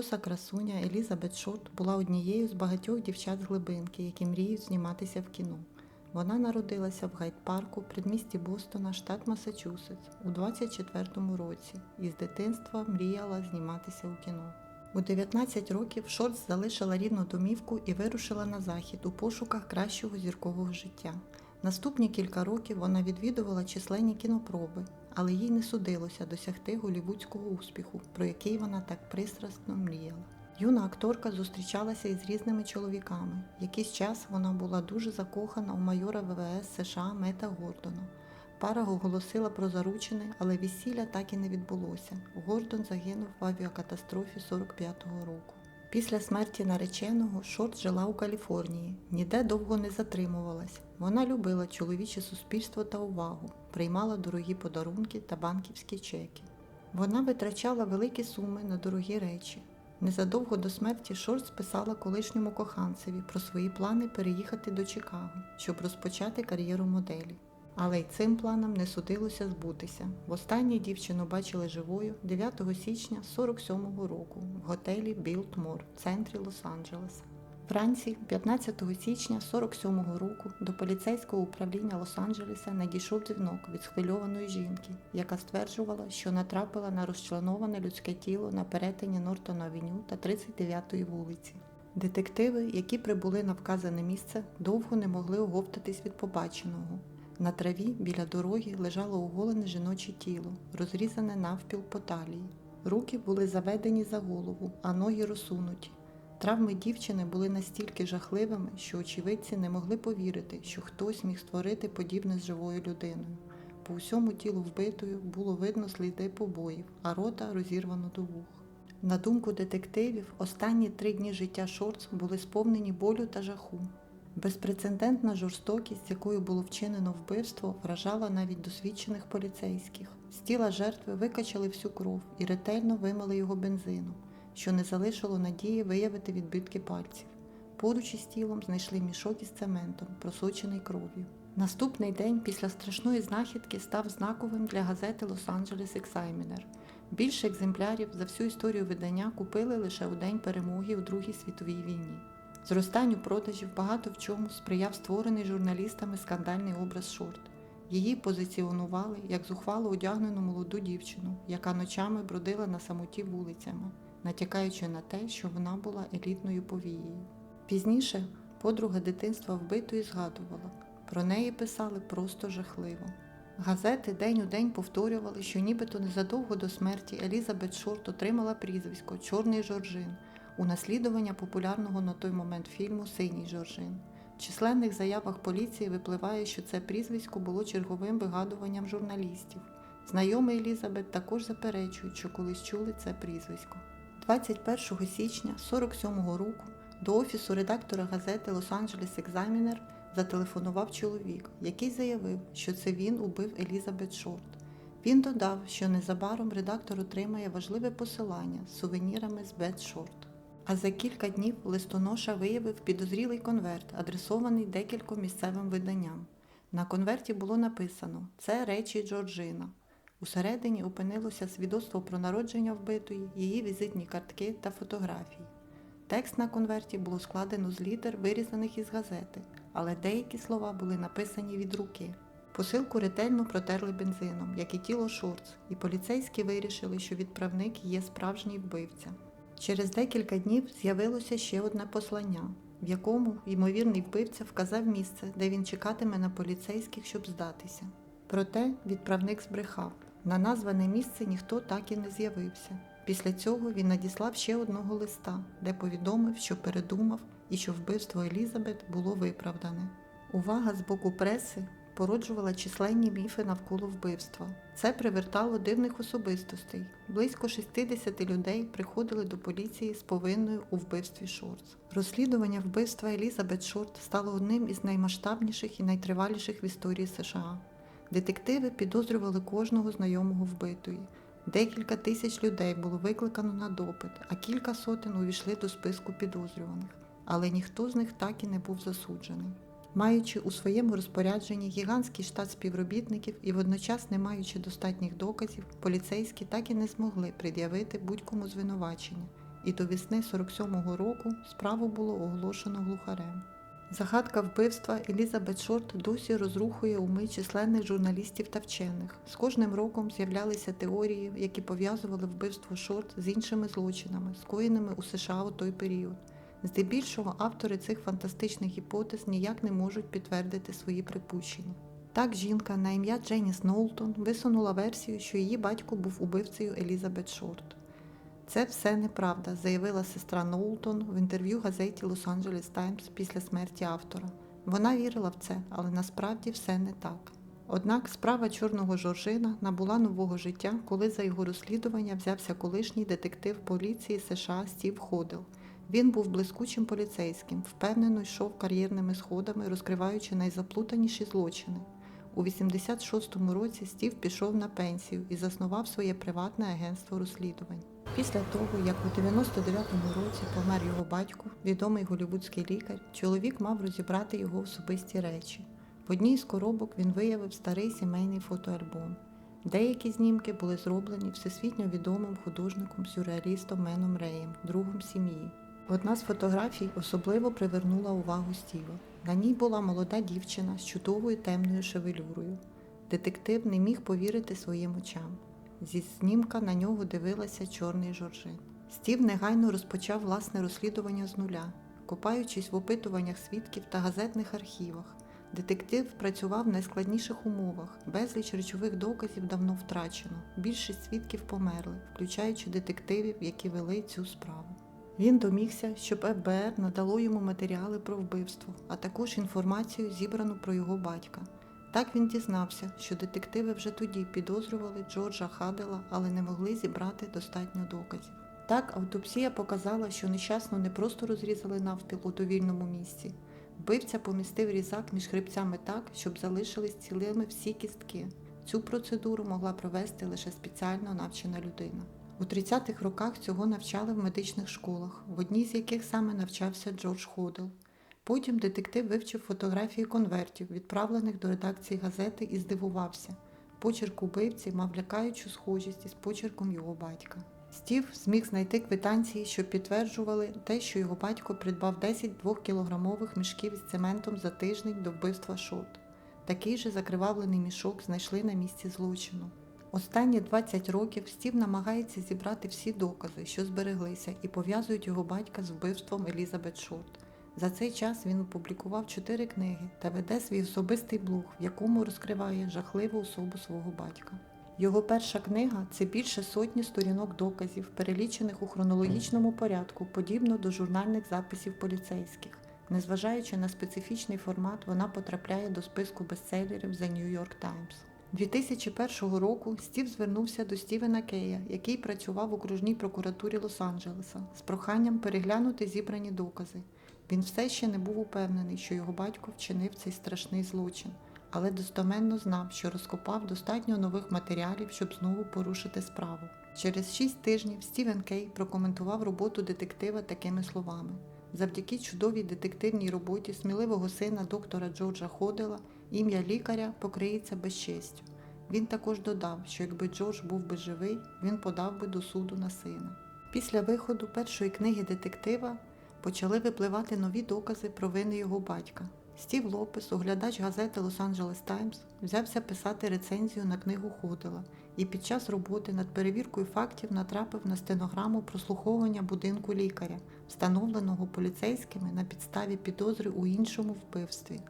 Темноволоса красуня Елізабет Шорт була однією з багатьох дівчат з глибинки, які мріють зніматися в кіно. Вона народилася в Гайд-парку, предмісті Бостона, штат Масачусетс, у 24-му році і з дитинства мріяла зніматися у кіно. У 19 років Шортс залишила рідну домівку і вирушила на захід у пошуках кращого зіркового життя. Наступні кілька років вона відвідувала численні кінопроби, але їй не судилося досягти голівудського успіху, про який вона так пристрасно мріяла. Юна акторка зустрічалася із різними чоловіками. Якийсь час вона була дуже закохана у майора ВВС США Мета Гордона. Пара оголосила про заручини, але весілля так і не відбулося. Гордон загинув в авіакатастрофі 45-го року. Після смерті нареченого Шорт жила у Каліфорнії, ніде довго не затримувалась. Вона любила чоловіче суспільство та увагу, приймала дорогі подарунки та банківські чеки. Вона витрачала великі суми на дорогі речі. Незадовго до смерті Шорт списала колишньому коханцеві про свої плани переїхати до Чикаго, щоб розпочати кар'єру моделі. Але й цим планам не судилося збутися. Востаннє дівчину бачили живою 9 січня 47-го року в готелі Білтмор в центрі Лос-Анджелеса. Вранці, 15 січня 47-го року, до поліцейського управління Лос-Анджелеса надійшов дзвінок від схвильованої жінки, яка стверджувала, що натрапила на розчленоване людське тіло на перетині Нортон Авеню та 39-ї вулиці. Детективи, які прибули на вказане місце, довго не могли оговтатись від побаченого. На траві біля дороги лежало оголене жіноче тіло, розрізане навпіл по талії. Руки були заведені за голову, а ноги розсунуті. Травми дівчини були настільки жахливими, що очевидці не могли повірити, що хтось міг створити подібне з живою людиною. По усьому тілу вбитою було видно сліди побоїв, а рота розірвано до вух. На думку детективів, останні три дні життя Шортс були сповнені болю та жаху. Безпрецедентна жорстокість, якою було вчинено вбивство, вражала навіть досвідчених поліцейських. З тіла жертви викачали всю кров і ретельно вимили його бензином, що не залишило надії виявити відбитки пальців. Поруч із тілом знайшли мішок із цементом, просочений кров'ю. Наступний день після страшної знахідки став знаковим для газети Los-Angeles Examiner. Більше екземплярів за всю історію видання купили лише у день перемоги у Другій світовій війні. Зростанню продажів багато в чому сприяв створений журналістами скандальний образ Шорт. Її позиціонували як зухвало одягнену молоду дівчину, яка ночами бродила на самоті вулицями, натякаючи на те, що вона була елітною повією. Пізніше подруга дитинства вбитої згадувала, про неї писали просто жахливо. Газети день у день повторювали, що нібито незадовго до смерті Елізабет Шорт отримала прізвисько Чорний Жоржин у наслідування популярного на той момент фільму Синій Жоржин. В численних заявах поліції випливає, що це прізвисько було черговим вигадуванням журналістів. Знайомі Елізабет також заперечують, що колись чули це прізвисько. 21 січня 47-го року до офісу редактора газети Los-Angeles Examiner зателефонував чоловік, який заявив, що це він убив Елізабет Шорт. Він додав, що незабаром редактор отримає важливе посилання з сувенірами з Бет Шорт. А за кілька днів листоноша виявив підозрілий конверт, адресований декільком місцевим виданням. На конверті було написано Це речі Джорджина. Усередині опинилося свідоцтво про народження вбитої, її візитні картки та фотографії. Текст на конверті було складено з літер, вирізаних із газети, але деякі слова були написані від руки. Посилку ретельно протерли бензином, як і тіло Шорц, і поліцейські вирішили, що відправник є справжній вбивця. Через декілька днів з'явилося ще одне послання, в якому ймовірний вбивця вказав місце, де він чекатиме на поліцейських, щоб здатися. Проте відправник збрехав. На назване місце ніхто так і не з'явився. Після цього він надіслав ще одного листа, де повідомив, що передумав і що вбивство Елізабет було виправдане. Увага з боку преси породжувала численні міфи навколо вбивства. Це привертало дивних особистостей. Близько 60 людей приходили до поліції з повинною у вбивстві Шортс. Розслідування вбивства Елізабет Шорт стало одним із наймасштабніших і найтриваліших в історії США. Детективи підозрювали кожного знайомого вбитої. Декілька тисяч людей було викликано на допит, а кілька сотень увійшли до списку підозрюваних. Але ніхто з них так і не був засуджений. Маючи у своєму розпорядженні гігантський штат співробітників і водночас не маючи достатніх доказів, поліцейські так і не змогли пред'явити будь-кому звинувачення і до весни 47-го року справу було оголошено глухарем. Загадка вбивства Елізабет Шорт досі розрухує уми численних журналістів та вчених. З кожним роком з'являлися теорії, які пов'язували вбивство Шорт з іншими злочинами, скоєними у США у той період. Здебільшого автори цих фантастичних гіпотез ніяк не можуть підтвердити свої припущення. Так жінка на ім'я Дженіс Нолтон висунула версію, що її батько був убивцею Елізабет Шорт. Це все неправда, заявила сестра Ноултон в інтерв'ю газеті Лос-Анджелес Таймс після смерті автора. Вона вірила в це, але насправді все не так. Однак справа чорного Жоржина набула нового життя, коли за його розслідування взявся колишній детектив поліції США Стів Ходел. Він був блискучим поліцейським, впевнено йшов кар'єрними сходами, розкриваючи найзаплутаніші злочини. У 86-му році Стів пішов на пенсію і заснував своє приватне агентство розслідувань. Після того, як у 99-му році помер його батько, відомий голівудський лікар, чоловік мав розібрати його особисті речі. В одній з коробок він виявив старий сімейний фотоальбом. Деякі знімки були зроблені всесвітньо відомим художником-сюрреалістом Меном Реєм, другом сім'ї. Одна з фотографій особливо привернула увагу Стіва. На ній була молода дівчина з чудовою темною шевелюрою. Детектив не міг повірити своїм очам. Зі знімка на нього дивилася чорний жоржин. Стів негайно розпочав власне розслідування з нуля, копаючись в опитуваннях свідків та газетних архівах. Детектив працював в найскладніших умовах, безліч речових доказів давно втрачено. Більшість свідків померли, включаючи детективів, які вели цю справу. Він домігся, щоб ФБР надало йому матеріали про вбивство, а також інформацію, зібрану про його батька. Так він дізнався, що детективи вже тоді підозрювали Джорджа Хадела, але не могли зібрати достатньо доказів. Так, автопсія показала, що нещасно не просто розрізали навпіл у довільному місці. Вбивця помістив різак між хребцями так, щоб залишились цілими всі кістки. Цю процедуру могла провести лише спеціально навчена людина. У 30-х роках цього навчали в медичних школах, в одній з яких саме навчався Джордж Ходел. Потім детектив вивчив фотографії конвертів, відправлених до редакції газети, і здивувався. Почерк убивці мав лякаючу схожість із почерком його батька. Стів зміг знайти квитанції, що підтверджували те, що його батько придбав 10 двохкілограмових мішків з цементом за тиждень до вбивства Шот. Такий же закривавлений мішок знайшли на місці злочину. Останні 20 років Стів намагається зібрати всі докази, що збереглися, і пов'язують його батька з вбивством Елізабет Шорт. За цей час він опублікував чотири книги та веде свій особистий блог, в якому розкриває жахливу особу свого батька. Його перша книга це більше сотні сторінок доказів, перелічених у хронологічному порядку, подібно до журнальних записів поліцейських. Незважаючи на специфічний формат, вона потрапляє до списку бестселерів The New York Times. 2001 року Стів звернувся до Стівена Кея, який працював в окружній прокуратурі Лос-Анджелеса, з проханням переглянути зібрані докази. Він все ще не був упевнений, що його батько вчинив цей страшний злочин, але достоменно знав, що розкопав достатньо нових матеріалів, щоб знову порушити справу. Через шість тижнів Стівен Кей прокоментував роботу детектива такими словами: завдяки чудовій детективній роботі сміливого сина доктора Джорджа Ходела ім'я лікаря покриється безчестю. Він також додав, що якби Джордж був би живий, він подав би до суду на сина. Після виходу першої книги детектива почали випливати нові докази про вини його батька. Стів Лопес, оглядач газети Лос-Анджелес Таймс, взявся писати рецензію на книгу Ходела і під час роботи над перевіркою фактів натрапив на стенограму прослуховування будинку лікаря, встановленого поліцейськими на підставі підозри у іншому вбивстві.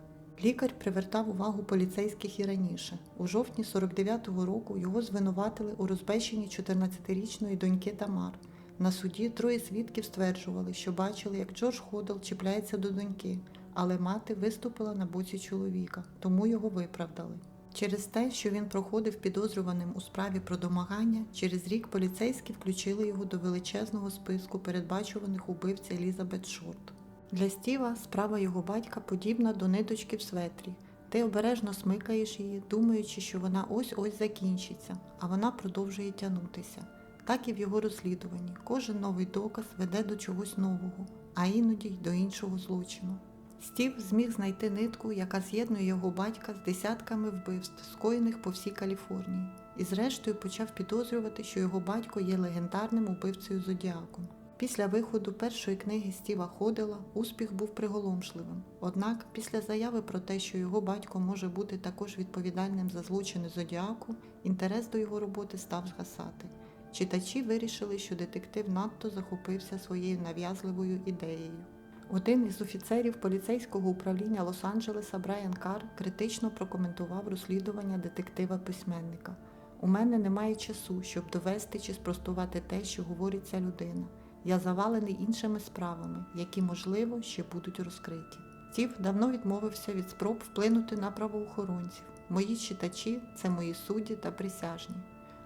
Лікар привертав увагу поліцейських і раніше. У жовтні 49-го року його звинуватили у розбещенні 14-річної доньки Тамар. На суді троє свідків стверджували, що бачили, як Джордж Ходел чіпляється до доньки, але мати виступила на боці чоловіка, тому його виправдали. Через те, що він проходив підозрюваним у справі про домагання, через рік поліцейські включили його до величезного списку передбачуваних убивць Елізабет Шорт. Для Стіва справа його батька подібна до ниточки в светрі. Ти обережно смикаєш її, думаючи, що вона ось-ось закінчиться, а вона продовжує тягнутися. Так і в його розслідуванні. Кожен новий доказ веде до чогось нового, а іноді й до іншого злочину. Стів зміг знайти нитку, яка з'єднує його батька з десятками вбивств, скоєних по всій Каліфорнії, і зрештою почав підозрювати, що його батько є легендарним убивцею зодіаком. Після виходу першої книги Стіва Ходела успіх був приголомшливим. Однак, після заяви про те, що його батько може бути також відповідальним за злочини зодіаку, інтерес до його роботи став згасати. Читачі вирішили, що детектив надто захопився своєю нав'язливою ідеєю. Один із офіцерів поліцейського управління Лос-Анджелеса Брайан Карр критично прокоментував розслідування детектива-письменника. У мене немає часу, щоб довести чи спростувати те, що говорить ця людина. Я завалений іншими справами, які, можливо, ще будуть розкриті. Стів давно відмовився від спроб вплинути на правоохоронців. Мої читачі це мої судді та присяжні.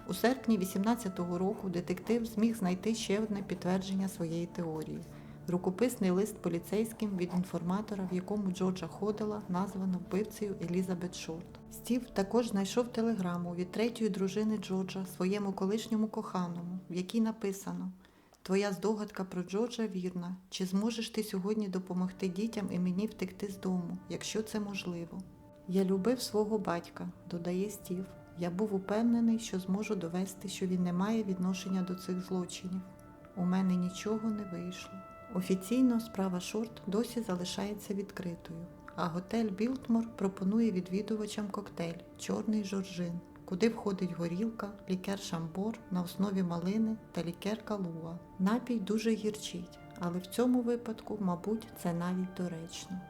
У серпні 18-го року детектив зміг знайти ще одне підтвердження своєї теорії рукописний лист поліцейським від інформатора, в якому Джорджа Ходела названо вбивцею Елізабет Шорт. Стів також знайшов телеграму від третьої дружини Джорджа своєму колишньому коханому, в якій написано Твоя здогадка про Джорджа вірна. Чи зможеш ти сьогодні допомогти дітям і мені втекти з дому, якщо це можливо? Я любив свого батька, додає Стів. Я був упевнений, що зможу довести, що він не має відношення до цих злочинів. У мене нічого не вийшло. Офіційно справа Шорт досі залишається відкритою, а готель Білтмор пропонує відвідувачам коктейль Чорний Жоржин, куди входить горілка, лікер шамбор на основі малини та лікер калуа. Напій дуже гірчить, але в цьому випадку, мабуть, це навіть доречно.